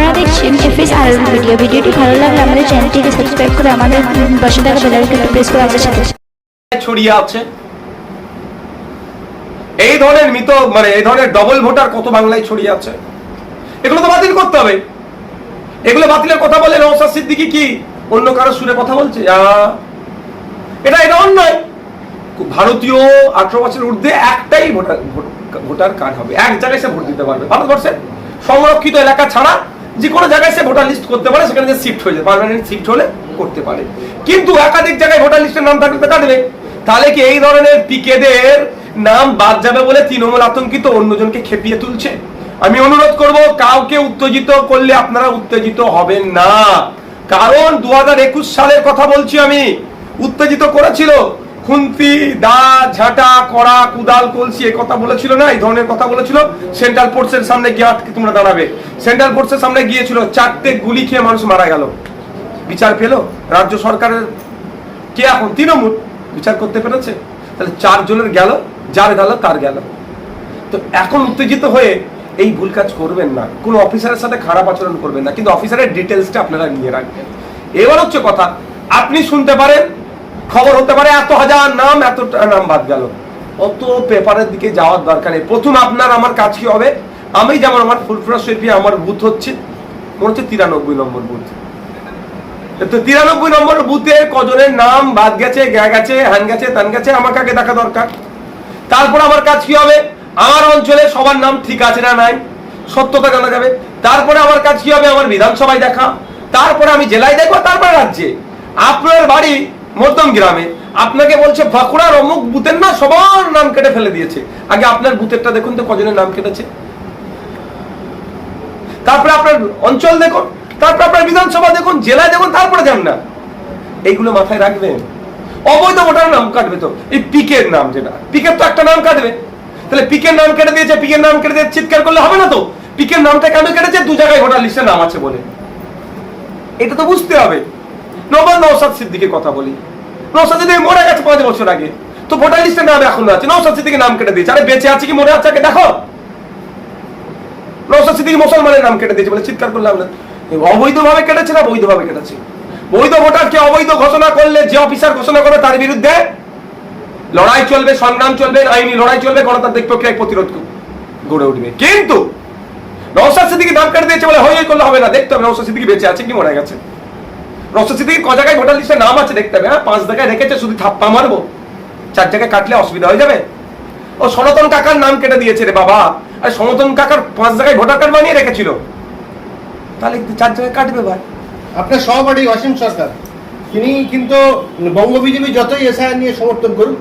আপনারা দেখছেন এফএস আর ভিডিও ভিডিওটি ভালো লাগলে আমাদের চ্যানেলটিকে সাবস্ক্রাইব করে আমাদের পাশে থাকা বেল আইকনটি প্রেস করে আমাদের সাথে ছড়িয়ে আছে। এই ধরনের মৃত মানে এই ধরনের ডবল ভোটার কত বাংলায় ছড়িয়ে আছে? এগুলো তো বাতিল করতে হবে। এগুলো বাতিলের কথা বলে নওসাদ সিদ্দিকি কি অন্য কারও সুরে কথা বলছে? এটা এটা অন্যায়। ভারতীয় আঠারো বছরের ঊর্ধ্বে একটাই ভোটার ভোটার কার্ড হবে। এক জায়গায় সে ভোট দিতে পারবে। ভারতবর্ষে সংরক্ষিত এলাকা ছাড়া যে কোনো জায়গায় সে ভোটার লিস্ট করতে পারে, সেখানে শিফট হয়ে যায় পার্মানেন্ট শিফট হলে করতে পারে। কিন্তু একাধিক জায়গায় ভোটার লিস্টের নাম থাকলে তো কাটবে। তাহলে কি এই ধরনের পিকেদের নাম বাদ যাবে বলে তৃণমূল আতঙ্কিত অন্যজনকে খেপিয়ে তুলছে? আমি অনুরোধ করব, কাউকে উত্তেজিত করলে আপনারা উত্তেজিত হবেন না। কারণ দু হাজার একুশ সালের কথা বলছি আমি। উত্তেজিত করেছিল খুন্তি, দা, ঝাঁটা কড়া কুদাল, কলসি, এ কথা বলেছিল না? এই ধরনের কথা বলেছিল। সেন্ট্রাল ফোর্সের সামনে গিয়ে আটকে তোমরা দাঁড়াবে। সেন্ট্রাল ফোর্সের সামনে গিয়েছিল। চারটে গুলি খেয়ে মানুষ মারা গেল। বিচার পেল? রাজ্য সরকারের কে এখন? তৃণমূল। বিচার করতে পেরেছে। তাহলে চারজনের গেল, যার গেল, তার গেল। তো এখন উত্তেজিত হয়ে এই ভুল কাজ করবেন না। কোনো অফিসারের সাথে খারাপ আচরণ করবেন না। কিন্তু অফিসারের ডিটেলসটা আপনারা নিয়ে রাখবেন। এবার হচ্ছে কথা, আপনি শুনতে পারেন খবর হতে পারে এত হাজার নাম এত নাম বাদ গেল। অত পেপারের দিকে যাওয়ার দরকার নেই। প্রথম আপনার আমার কাজ কি হবে? আমি যেমন আমার ফুলফুরা শিল্পী, আমার বুথ হচ্ছে, মনে হচ্ছে তিরানব্বই নম্বর বুথ। তো তিরানব্বই নম্বর বুথে কজনের নাম বাদ গেছে, গ্যা গেছে, হ্যান গেছে তান গেছে আমাকে আগে দেখা দরকার? তারপর আমার কাজ কি হবে? আমার অঞ্চলে সবার নাম ঠিক আছে না নাই? সত্যতা জানা যাবে। তারপরে আমার কাজ কি হবে? আমার বিধানসভায় দেখা। তারপরে আমি জেলায় দেখব, তারপরে রাজ্যে। আপনার বাড়ি মধ্যম গ্রামে। আপনাকে বলছে, বাঁকুড়ার অমুক বুথের না সবার নাম কেটে ফেলে দিয়েছে। আগে আপনার বুথেরটা দেখুন তো, কজনের নাম কেটেছে। তারপরে আপনার অঞ্চল দেখুন, তারপরে আপনার বিধানসভা দেখুন, জেলায় দেখুন, তারপরে যান না। এইগুলো মাথায় রাখবেন। অবৈধ ভোটার নাম কাটবে তো। এই পিকের নাম যেটা, পিকের তো একটা নাম কাটবে। তাহলে পিকের নাম কেটে দিয়েছে, পিকের নাম কেটে দিয়ে চিৎকার করলে হবে না তো? পিকের নামটা কেন কেটেছে, দু জায়গায় ভোটার লিস্টে নাম আছে বলে। এটা তো বুঝতে হবে। নবাব নৌসাদ সিদ্দিকের কথা বলি। নৌসাদ সিদ্দিক মরে গেছে পাঁচ বছর আগে। তো ভোটার লিস্টে নাম এখন আছে। নৌসাদ সিদ্দিকের নাম কেটে দিয়েছে। আরে বেঁচে আছে কি মরে আছে? আগে দেখো। নৌসাদ সিদ্দিকি মুসলমানের নাম কেটে দিয়েছে বলে চিৎকার করলাম না। অবৈধভাবে কেটেছে না বৈধভাবে কেটেছে? বৈধ ভোটারকে অবৈধ ঘোষণা করলে যে অফিসার ঘোষণা করবে তার বিরুদ্ধে লড়াই চলবে, সংগ্রাম চলবে, আইনি লড়াই চলবে, গণতান্ত্রিক প্রক্রিয়ায় প্রতিরোধ গড়ে উঠবে। কিন্তু নৌসাদ সিদ্দিকি নাম কেটে দিয়েছে বলে হই করলে হবে না। দেখতে হবে নৌসাদ সিদ্দিকি বেঁচে আছে কি মরে গেছে। নৌসাদ থেকে ক জায়গায় ভোটার লিস্টে নাম আছে দেখতে হবে হ্যাঁ? পাঁচ জায়গায় রেখেছে, শুধু থাপ্পা মারবো। চার জায়গায় কাটলে অসুবিধা হয়ে যাবে। ও সনাতন কাকার নাম কেটে দিয়েছে রে বাবা। আর সনাতন কাকার পাঁচ জায়গায় ভোটার কার্ড বানিয়ে রেখেছিল। তাহলে চার জায়গায় কাটবে ভাই। আপনার সহপাঠী অসীম সরকার, তিনি কিন্তু বঙ্গ বিজেপি যতই এসআইআর নিয়ে সমর্থন করুন